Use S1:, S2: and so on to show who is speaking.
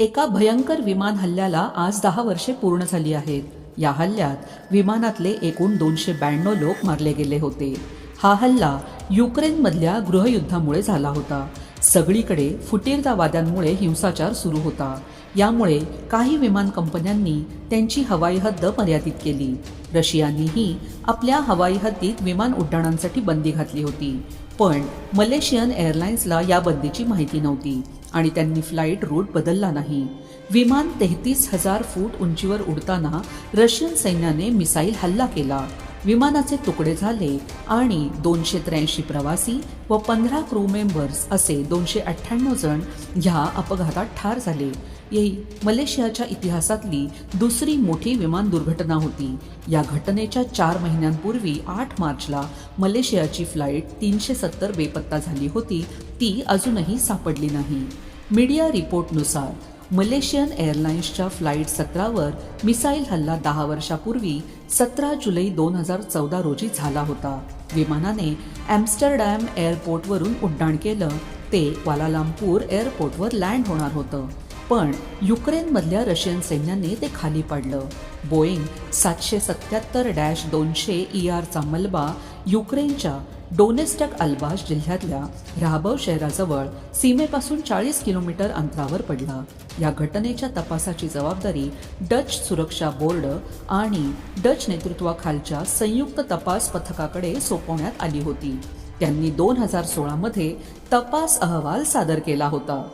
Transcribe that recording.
S1: एका भयंकर विमान हल्ल्याला आज दहा वर्षे पूर्ण झाली आहेत. या हल्ल्यात विमानातले एकूण दोनशे ब्याण्णव लोक मारले गेले होते. हा हल्ला युक्रेनमधल्या गृहयुद्धामुळे झाला होता. सगळीकडे फुटीरतावाद्यांमुळे हिंसाचार सुरू होता. यामुळे काही विमान कंपन्यांनी त्यांची हवाई हद्द मर्यादित केली. रशियानीही आपल्या हवाई हद्दीत विमान उड्डाणांसाठी बंदी घातली होती. पण मलेशियन एअरलाइन्सला या बंदीची माहिती नव्हती. आणि त्यांनी फ्लाईट रूट बदलला नाही. विमान तेहतीस हजार फूट उंचीवर उडताना रशियन सैन्याने मिसाईल हल्ला केला. विमानाचे तुकडे झाले आणि दोनशे त्र्याऐंशी प्रवासी व पंधरा क्रू मेंबर्स असे दोनशे अठ्ठ्याण्णव जण ह्या अपघातात ठार झाले. ही मलेशियाच्या इतिहासातली दुसरी मोठी विमान दुर्घटना होती. या घटनेच्या चार महिन्यांपूर्वी आठ मार्चला मलेशियाची फ्लाईट तीनशे सत्तर बेपत्ता झाली होती. ती अजूनही सापडली नाही. मीडिया रिपोर्टनुसार मलेशियन एअरलाइन्सच्या फ्लाईट सतरावर मिसाईल हल्ला दहा वर्षापूर्वी सतरा जुलै दोन हजार चौदा रोजी झाला होता. विमानाने ॲम्स्टरडॅम एअरपोर्टवरून उड्डाण केलं. ते क्वालालांपूर एअरपोर्टवर लँड होणार होतं. पण युक्रेनमधल्या रशियन सैन्याने ते खाली पाडलं. बोईंग सातशे सत्याहत्तर डॅश दोनशे ई आरचा मलबा युक्रेनच्या डोनेस्टक अल्बाश जिल्ह्यातल्या राहबव शहराजवळ सीमेपासून चाळीस किलोमीटर अंतरावर पडला. या घटनेच्या तपासाची जबाबदारी डच सुरक्षा बोर्ड आणि डच नेतृत्वाखालच्या संयुक्त तपास पथकाकडे सोपवण्यात आली होती. त्यांनी दोन हजार सोळामध्ये तपास अहवाल सादर केला होता.